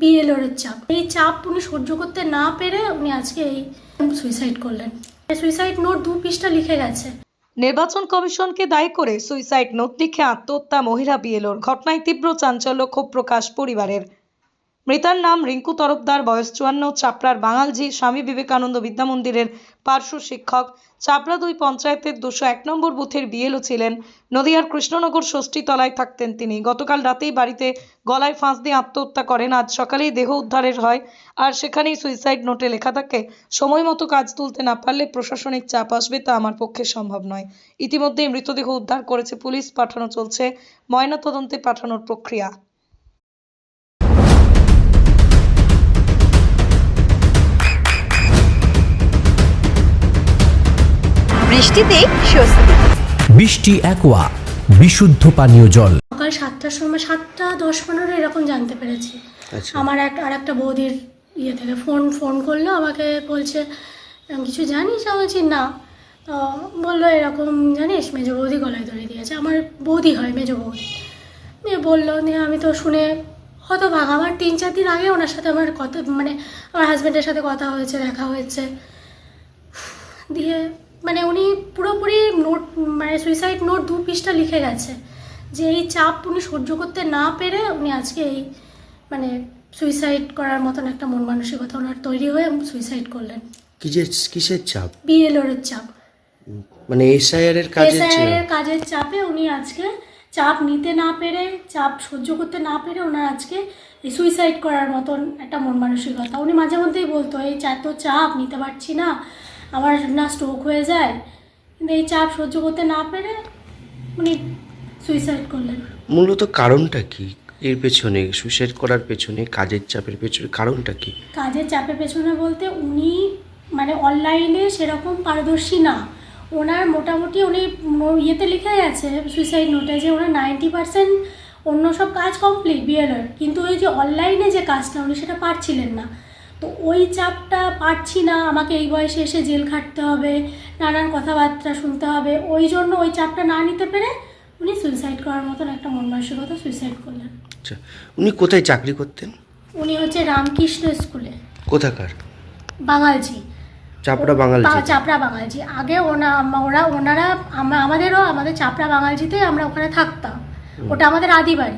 বিএলওর চাপ। এই চাপ উনি সহ্য করতে না পেরে উনি আজকে এই সুইসাইড করলেন। সুইসাইড নোট দু পৃষ্ঠা লিখে গেছে। নির্বাচন কমিশনকে দায়ী করে সুইসাইড নোট লিখে আত্মহত্যা মহিলা বিএলওর। ঘটনায় তীব্র চাঞ্চল্য, ক্ষোভ প্রকাশ পরিবারের। মৃতার নাম রিঙ্কু তরফদার, বয়স চুয়ান্ন, চাপড়ার বাঙালজি, স্বামী বিবেকানন্দ বিদ্যা মন্দিরের পার্শ্ব শিক্ষক। চাপড়া দুই পঞ্চায়েতের দুশো এক নম্বর বুথের বিএলও ছিলেন। নদিয়ার কৃষ্ণনগর ষষ্ঠী তলায় থাকতেন তিনি। গতকাল রাতেই বাড়িতে গলায় ফাঁস দিয়ে আত্মহত্যা করেন। আজ সকালেই দেহ উদ্ধারের হয় আর সেখানেই সুইসাইড নোটে লেখা থাকে, সময় মতো কাজ তুলতে না পারলে প্রশাসনিক চাপ আসবে তা আমার পক্ষে সম্ভব নয়। ইতিমধ্যেই মৃতদেহ উদ্ধার করেছে পুলিশ, পাঠানো চলছে, ময়নাতদন্তে পাঠানোর প্রক্রিয়া। বৃষ্টিতে স্বস্তি। বৃষ্টি অ্যাকোয়া বিশুদ্ধ পানীয় জল। সকাল সাতটার সময় সাতটা দশ পনেরো এরকম জানতে পেরেছি। আমার এক আর একটা বৌদির ইয়ে থেকে ফোন ফোন করল আমাকে বলছে "এরম কিছু জানিস? আমি বলছি না। তো বলল এরকম জানিস? মেজো বৌদি গলায় ধরে দিয়েছে। আমার বৌদি হয় মেজো বৌদি। দিয়ে বলল দিয়ে আমি তো শুনে হয়তো ভাগ আমার তিন চার দিন আগে ওনার সাথে আমার কথা মানে আমার হাজব্যান্ডের সাথে কথা হয়েছে দেখা হয়েছে। দিয়ে মানে উনি পুরোপুরি নোট মানে সুইসাইড নোট দু পৃষ্ঠা লিখে গেছে। যে এই চাপ উনি সহ্য করতে না পেরে উনি আজকে এই মানে সুইসাইড করার মতন একটা মন মানসিকতা ওনার তৈরি হয়ে সুইসাইড করলেন। কিসের কিসের চাপ? বিএলওর চাপ। মানে এসআইআর এর কাজের এসআইআর এর কাজের চাপে উনি আজকে চাপ নিতে না পেরে চাপ সহ্য করতে না পেরে ওনার আজকে এই সুইসাইড করার মতন একটা মন মানসিকতা। উনি মাঝে মধ্যেই বলতো এই এত চাপ নিতে পারছি না। আমার না স্ট্রোক হয়ে যায় কিন্তু এই চাপ সহ্য করতে না পেরে উনি সুইসাইড করলেন। মূলত কারণটা কি? এর পেছনে সুইসাইড করার পেছনে কাজের চাপের পেছনে কারণটা কি? কাজের চাপের পেছনে বলতে উনি মানে অনলাইনে সেরকম পারদর্শী না। ওনার মোটামুটি উনি ইয়েতে লিখে গেছে সুইসাইড নোটে যে ওনার নাইনটি পার্সেন্ট অন্য সব কাজ কমপ্লিট বিএলএর কিন্তু ওই যে অনলাইনে যে কাজটা উনি সেটা পারছিলেন না। তো ওই চাপটা পারছি না আমাকে এই বয়সে এসে জেল খাটতে হবে নানান কথাবার্তা শুনতে হবে। ওই জন্য ওই চাপটা না নিতে পেরে উনি সুইসাইড করার মতন একটা মন মানসিকতা সুইসাইড করলেন। আচ্ছা উনি কোথায় চাকরি করতেন? উনি হচ্ছে রামকৃষ্ণ স্কুলে। কোথাকার? বাঙালজি। চাপড়া বাঙালি বা- চাপড়া বাঙালজি। আগে ওনা ওরা ওনারা আমাদেরও আমাদের চাপড়া বাঙালজিতে আমরা ওখানে থাকতাম। ওটা আমাদের আদি বাড়ি।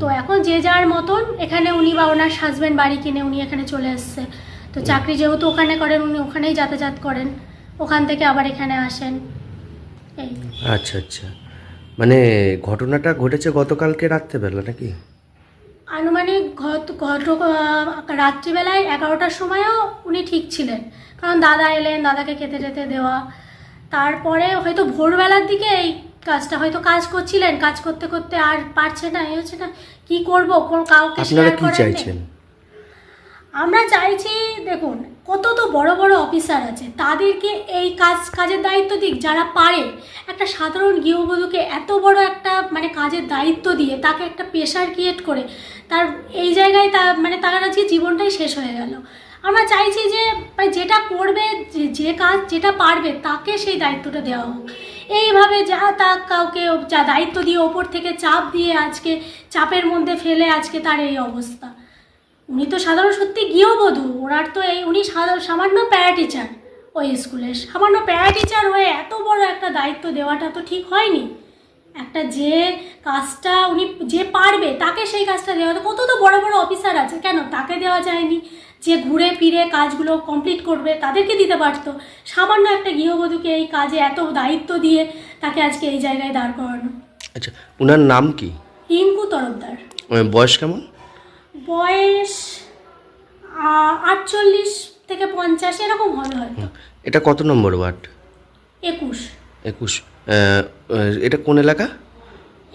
তো এখন যে যার মতন এখানে উনি বা ওনার হাজব্যান্ড বাড়ি কিনে উনি এখানে চলে এসছে। তো চাকরি যেহেতু ওখানে করেন উনি ওখানেই যাতায়াত করেন। ওখান থেকে আবার এখানে আসেন। এই। আচ্ছা আচ্ছা। মানে ঘটনাটা ঘটেছে গতকালকে রাত্রেবেলা নাকি? আনুমানিক গত ঘট রাত্রিবেলায় এগারোটার সময়ও উনি ঠিক ছিলেন। কারণ দাদা এলেন দাদাকে খেতে টেতে দেওয়া। তারপরে হয়তো ভোরবেলার দিকে এই কাজটা হয়তো কাজ করছিলেন কাজ করতে করতে আর পারছে না এই হচ্ছে না কি করব? কোন কাউকে আপনারা কি চাইছেন? আমরা চাইছি দেখুন কত তো বড় বড় অফিসার আছে তাদেরকে এই কাজ কাজের দায়িত্ব দিক যারা পারে। একটা সাধারণ গৃহবধূকে এত বড় একটা মানে কাজের দায়িত্ব দিয়ে তাকে একটা প্রেশার ক্রিয়েট করে তার এই জায়গায় তা মানে তার আজকে জীবনটাই শেষ হয়ে গেল। আমরা চাইছি যে মানে যেটা করবে যে যে কাজ যেটা পারবে তাকে সেই দায়িত্বটা দেওয়া হোক। এইভাবে যা তা কাউকে যা দায়িত্ব দিয়ে ওপর থেকে চাপ দিয়ে আজকে, চাপের মধ্যে ফেলে আজকে তার এই অবস্থা। উনি তো সাধারণ সত্যি গৃহবধূ। ওনার তো এই উনি সামান্য প্যারা টিচার ওই স্কুলে। সামান্য প্যারা টিচার হয়ে এত বড় একটা দায়িত্ব দেওয়াটা তো ঠিক হয়নি। একটা যে কাজটা উনি যে পারবে, তাকে সেই কাজটা দেওয়া কত তো বড় বড় অফিসার আছে, কেন তাকে দেওয়া যায়নি? যে ঘুরে ফিরে কাজগুলো কমপ্লিট করবে তাদেরকে দিতে পারতো। সামান্য একটা গৃহবধূকে এই কাজে এত দায়িত্ব দিয়ে তাকে আজকে এই জায়গায় দাঁড় করানো। আচ্ছা উনার নাম কি? রিঙ্কু তরফদার। বয়স কেমন? বয়স আটচল্লিশ থেকে পঞ্চাশ এরকম হবে হয়তো। এটা কত নম্বর ওয়ার্ড? একুশ। একুশ। এটা কোন এলাকা?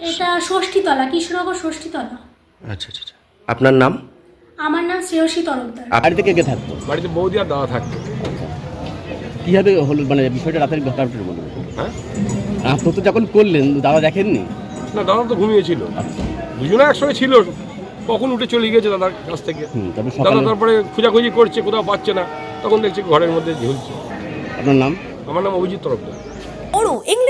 এটা ষষ্ঠীতলা কৃষ্ণনগর ষষ্ঠীতলা। আচ্ছা আচ্ছা আচ্ছা। আপনার নাম? আমার শ্রেয়সী তরফদার। বাড়িতে কে কে থাকতো? বাড়িতে বৌদি আর দাদা থাকতো। কীভাবে হলো মানে বিষয়টা রাতের ব্যাপারটা বলুন। হ্যাঁ? আত্মহত্যা যখন করলেন দাদা দেখেননি? না দাদা তো ঘুমিয়েছিল। দুজনে একসঙ্গে ছিল কখন উঠে চলে গিয়েছে দাদার কাছ থেকে। হুম তারপরে দাদা তারপরে খোঁজাখুঁজি করছে কোথাও পাচ্ছে না তখন দেখছি ঘরের মধ্যে ঝুলছে। আপনার নাম? আমার নাম অভিজিৎ তরফদার। ওরও English